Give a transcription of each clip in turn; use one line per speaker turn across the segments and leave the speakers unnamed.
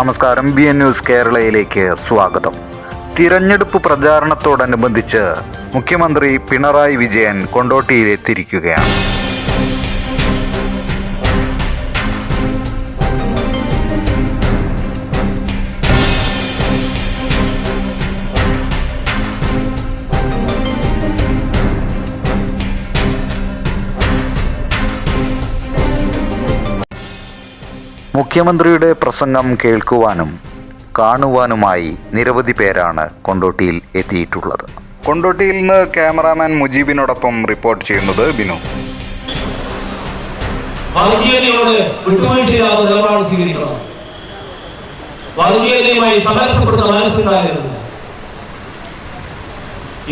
നമസ്കാരം. B N news കേരളയിലേക്ക് സ്വാഗതം. തിരഞ്ഞെടുപ്പ് പ്രചാരണത്തോടനുബന്ധിച്ച് മുഖ്യമന്ത്രി പിണറായി വിജയൻ കൊണ്ടോട്ടിയിലെത്തിയിരിക്കുകയാണ്. മുഖ്യമന്ത്രിയുടെ പ്രസംഗം കേൾക്കുവാനും കാണുവാനുമായി നിരവധി പേരാണ് കൊണ്ടോട്ടിയിൽ എത്തിയിട്ടുള്ളത്. കൊണ്ടോട്ടിയിൽ നിന്ന് ക്യാമറാമാൻ മുജീബിനോടൊപ്പം റിപ്പോർട്ട് ചെയ്യുന്നത് ബിനു.
വർഗീയതയോട് വിട്ടുവീഴ്ചയില്ലാത്ത നിലപാട് സ്വീകരിക്കണം. വർഗീയതയുമായി സമരസപ്പെടുന്ന മനസ്സുണ്ടാകരുത്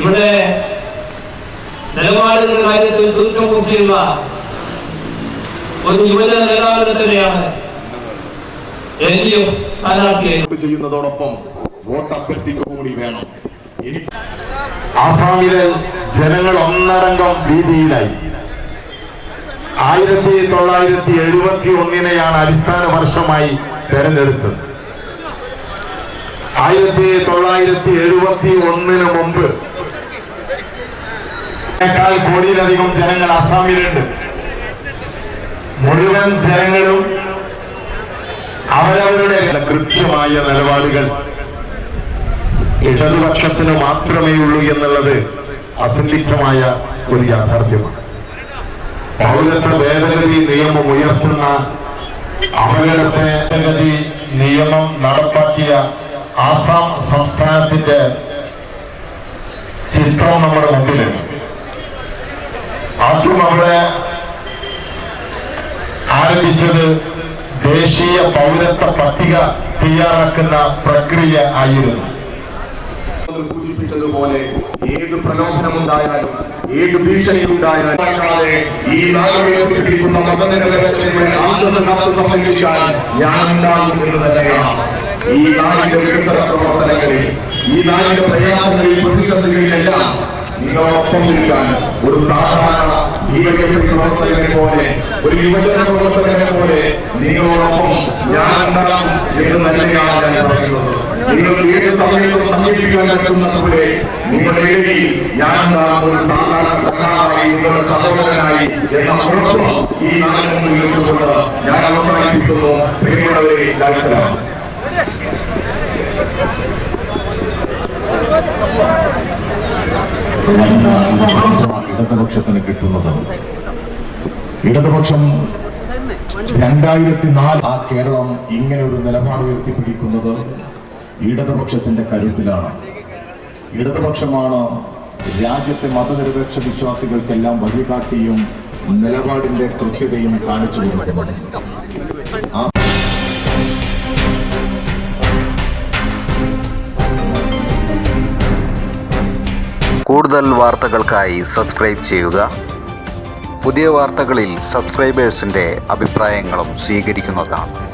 ഇവിടെ നിലപാടുകളുടെ കാര്യത്തിൽ ദുഃഖമുഖിയുള്ള ഒരു യുവജന നേതാവിനെ തന്നെയാണ്
ചെയ്യുന്നതോടൊപ്പം വോട്ട് അഭ്യർത്ഥിക്കുക വേണം. ആസാമിലെ ജനങ്ങൾ ഒന്നടങ്കം ഭീതിയിലായി. ആയിരത്തി തൊള്ളായിരത്തി എഴുപത്തി ഒന്നിനെയാണ് അടിസ്ഥാന വർഷമായി തെരഞ്ഞെടുത്തത്. ആയിരത്തി തൊള്ളായിരത്തി എഴുപത്തി ഒന്നിന് മുമ്പ് കോടിയിലധികം ജനങ്ങൾ ആസാമിലുണ്ട്. മുഴുവൻ ജനങ്ങളും കൃത്യമായ നിലപാടുകൾ. ഇടതുപക്ഷത്തിന് മാത്രമേ ഉള്ളൂ എന്നുള്ളത് അസന്നിഗ്ധമായ ഒരു യാഥാർത്ഥ്യമാണ്. പൗരത്വ ഭേദഗതി നിയമം ഉയർത്തുന്ന അപകടത്തെ നിയമം നടപ്പാക്കിയ ആസാം സംസ്ഥാനത്തിന്റെ ചിത്രം നമ്മുടെ മുമ്പിലുണ്ട് ആദ്യം അവിടെ ആരംഭിച്ചത് ദേശീയ പൗരത്വ പട്ടിക തയ്യാറാക്കുന്ന പ്രക്രിയ ആയിരുന്നു. സൂചിപ്പിച്ചതുപോലെ ഏത് പ്രലോഭനമുണ്ടായാലും ഏത് ഭീഷണിയുണ്ടായാലും ഈ നാടുകളിലെത്തിയിരിക്കുന്ന മതനിരപേക്ഷതയുടെ അന്തസ് കാത്തു സംബന്ധിക്കാൻ ഞാൻ ഉണ്ടാകും തന്നെയാണ്. ഈ നാടിന്റെ വികസന പ്രവർത്തനങ്ങളിൽ ഈ നാടിന്റെ പ്രയാസങ്ങളിൽ പ്രതിസന്ധികളിലെല്ലാം നിങ്ങളോടൊപ്പം നിൽക്കാൻ ഒരു സാധാരണ ഭീകരപ്രതി പ്രവർത്തകനെ പോലെ ഒരു യുവജന പ്രവർത്തകനെ പോലെ നിങ്ങളോടൊപ്പം ഞാൻ ഉണ്ടാകും എന്ന് തന്നെയാണ് ഞാൻ പറയുന്നത്. നിങ്ങൾക്ക് ഏത് സമയത്തും സമീപിക്കാൻ പറ്റുന്നതുപോലെ നിങ്ങളുടെ ഇടയിൽ ഞാൻ ഉണ്ടാകും ഒരു സാധാരണ സഹായി നിങ്ങളുടെ സഹോദരനായി എന്ന ഉറപ്പ് ഈ നാടിന് മുന്നിൽ വെച്ചുകൊണ്ട് ഞാൻ അവസാനിപ്പിക്കുന്നു. പ്രിയമുള്ളവരെ ലാൽസലാം
ഇടതുപക്ഷത്തിന് കിട്ടുന്നത് ഇടതുപക്ഷം രണ്ടായിരത്തി നാല് ആ കേരളം ഇങ്ങനെ ഒരു നിലപാട് ഉയർത്തിപ്പിടിക്കുന്നത് ഇടതുപക്ഷത്തിന്റെ കരുത്തിലാണ്. ഇടതുപക്ഷമാണ് രാജ്യത്തെ മതനിരപേക്ഷ വിശ്വാസികൾക്കെല്ലാം വഴികാട്ടിയും നിലപാടിന്റെ കൃത്യതയും കാണിച്ചു കൊടുക്കുന്നത്.
കൂടുതൽ വാർത്തകൾക്കായി സബ്സ്ക്രൈബ് ചെയ്യുക. പുതിയ വാർത്തകളിൽ സബ്സ്ക്രൈബേഴ്സിന്റെ അഭിപ്രായങ്ങളും സ്വീകരിക്കുന്നതാണ്.